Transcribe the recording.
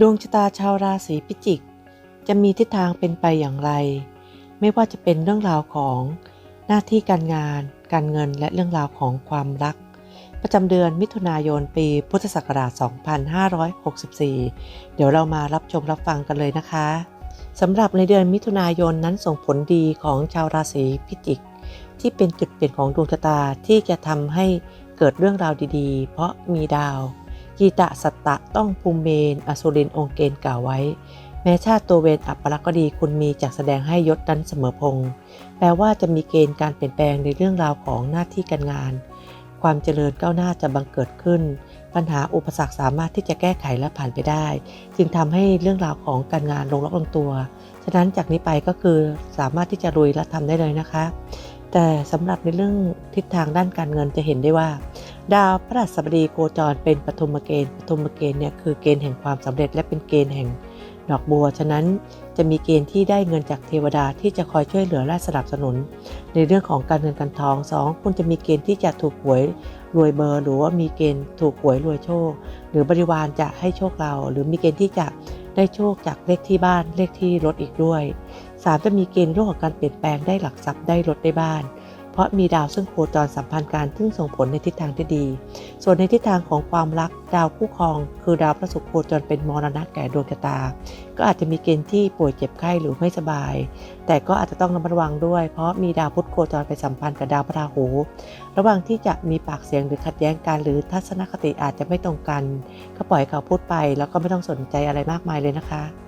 ดวงชะตาชาวราศีพิจิก จะมีทิศทางเป็นไปอย่างไร ไม่ว่าจะเป็นเรื่องราวของหน้าที่การงาน การเงินและเรื่องราวของความรัก ประจำเดือนมิถุนายนปีพุทธศักราช 2564 เดี๋ยวเรามารับชมรับฟังกันเลยนะคะสำหรับในเดือนมิถุนายนนั้นส่งผลดีของชาวราศีพิจิก ที่เป็นจุดเปลี่ยนของดวงชะตาที่จะทำให้เกิดเรื่องราวดีๆ เพราะมีดาว กีตะสัตตะต้องภูมิเมนอสุรินองค์เกณฑ์กล่าวไว้ แม้ชาติตัวเวรอัปลักษณ์ก็ดีคุณมีจากแสดงให้ยศนั้นเสมอพง แปลว่าจะมีเกณฑ์การเปลี่ยนแปลงในเรื่องราวของหน้าที่การงาน ความเจริญก้าวหน้าจะบังเกิดขึ้น ปัญหาอุปสรรคสามารถที่จะแก้ไขและผ่านไปได้ จึงทำให้เรื่องราวของการงานลงล็อกลงตัว ฉะนั้นจากนี้ไปก็คือสามารถที่จะลุยและทำได้เลยนะคะ แต่สำหรับในเรื่องทิศทางด้านการเงินจะเห็นได้ว่า ดาวพระราชบดีโคจรเป็นปฐมเกณฑ์ปฐมเกณฑ์เนี่ยคือเกณฑ์แห่งความสำเร็จและเป็นเกณฑ์แห่งดอกบัว ฉะนั้นจะมีเกณฑ์ที่ได้เงินจากเทวดาที่จะคอยช่วยเหลือและสนับสนุน ในเรื่องของการเงินการทองสองคุณจะมีเกณฑ์ที่จะถูกหวยรวยเบอร์ หรือว่ามีเกณฑ์ถูกหวยรวยโชค หรือบริวารจะให้โชคเรา หรือมีเกณฑ์ที่จะได้โชคจากเลขที่บ้านเลขที่รถอีกด้วย สามจะมีเกณฑ์เรื่องของการเปลี่ยนแปลงได้หลักทรัพย์ได้รถได้บ้าน เพราะมีดาวซึ่งโคจรสัมพันธ์การซึ่งส่งผลในทิศทางที่ดี ส่วนในทิศทางของความรักดาวคู่ครอง คือดาวพระศุกร์โคจรเป็นมรณะแก่ดวงชะตา ก็อาจจะมีเกณฑ์ที่ป่วยเจ็บไข้หรือไม่สบาย แต่ก็อาจจะต้องระมัดระวังด้วย เพราะมีดาวพุธโคจรไปสัมพันธ์กับดาวพระราหู ระหว่างที่จะมีปากเสียงหรือขัดแย้งกันหรือทัศนคติอาจจะไม่ตรงกัน ก็ปล่อยเขาพูดไป แล้วก็ไม่ต้องสนใจอะไรมากมายเลยนะคะ